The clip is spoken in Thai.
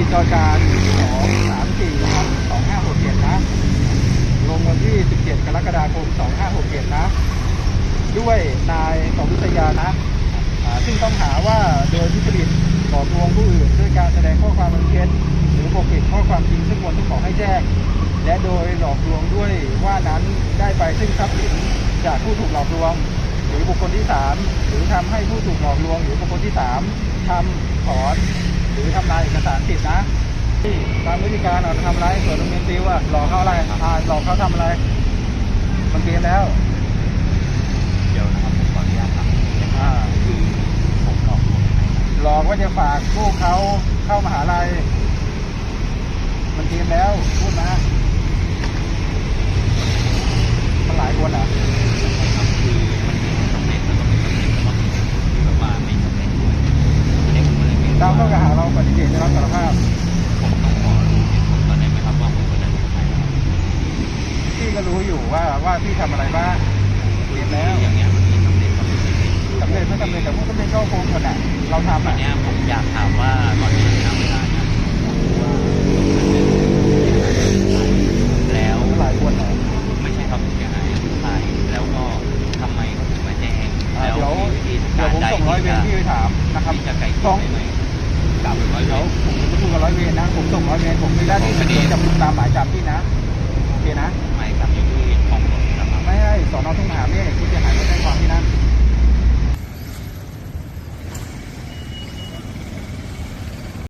ที่จอจานสองสามสี่นะครับสองห้าหกเจ็ดนะ ลงวันที่สิบเจ็ดกรกฎาคมสองห้าหกเจ็ดนะ ด้วยนายสวิทยานะซึ่งต้องหาว่าโดยทุจริตก่อลวงผู้อื่นด้วยการแสดงข้อความบันเท็จหรือปกปิดข้อความจริงซึ่งควรต้องขอให้แจ้ง และโดยหลอกลวงด้วยว่านั้นได้ไปซึ่งทรัพย์สินจากผู้ถูกหลอกลวง หรือบุคคลที่ 3 หรือทำให้ผู้ถูกหลอกลวง หรือบุคคลที่ 3 ทำถอน ลายเอกสารสิทธินะที่ตามวิธีการเราทำอะไรส่วนโรงเรียนติวอะหลอกเขาอะไรอ่าหลอกเขาทำอะไร มันเรียนแล้ว เดี๋ยวนะครับผมขออนุญาตครับอ่า คือผมหลอกลวงให้หลอกว่าจะฝากลูกเขาเข้ามหาลัย มันเรียนแล้วพูดมามันหลายคนอะ ครับคือมันมีสำเร็จแล้วก็ไม่สำเร็จแล้วก็มีที่แบบว่าไม่สำเร็จด้วยอันนี้ผมก็เลยไม่รู้ ตามข้อ ว่าก ล่าวหาเราปฏิเสธในรับสารภาพผมต้องขอรู้เหตุผลก่อนได้ไหมครับว่าผมคนนั้นเป็นใครครับพี่ก็รู้อยู่ว่าว่าพี่ทำอะไรบ้างเรียนแล้วอย่างเงี้ยมันมีสำเร็จกับไม่สำเร็จสำเร็จไม่สำเร็จแต่พวกก็เป็นช่อโกงคนอะเราทำตอนอะเนี้ยผมอยากถามว่าตอนนี้ณเวลาเนี้ยผมรู้ว่าแล้วหลายคนอะไม่ใช่ครับเสียหายคือใครแล้วก็ทำไมเขาถึงมาแจ้งอ่าแล้วเดี๋ยวมีวิธีเดี๋กายรวผมใดส่งร้อยที่เวรจะพี่ไปถามนะครับที่จะไกลเกต้ลี่อยง ได้ไหม กับร้อยเดี๋เวยวรผมจะพูดกับร้อยเวรนะ ผมส่งร้อยเวรผมมีหน้าที่เป็นคนจับกุมตามหมายจับพี่นะ โอเคนะ ไม่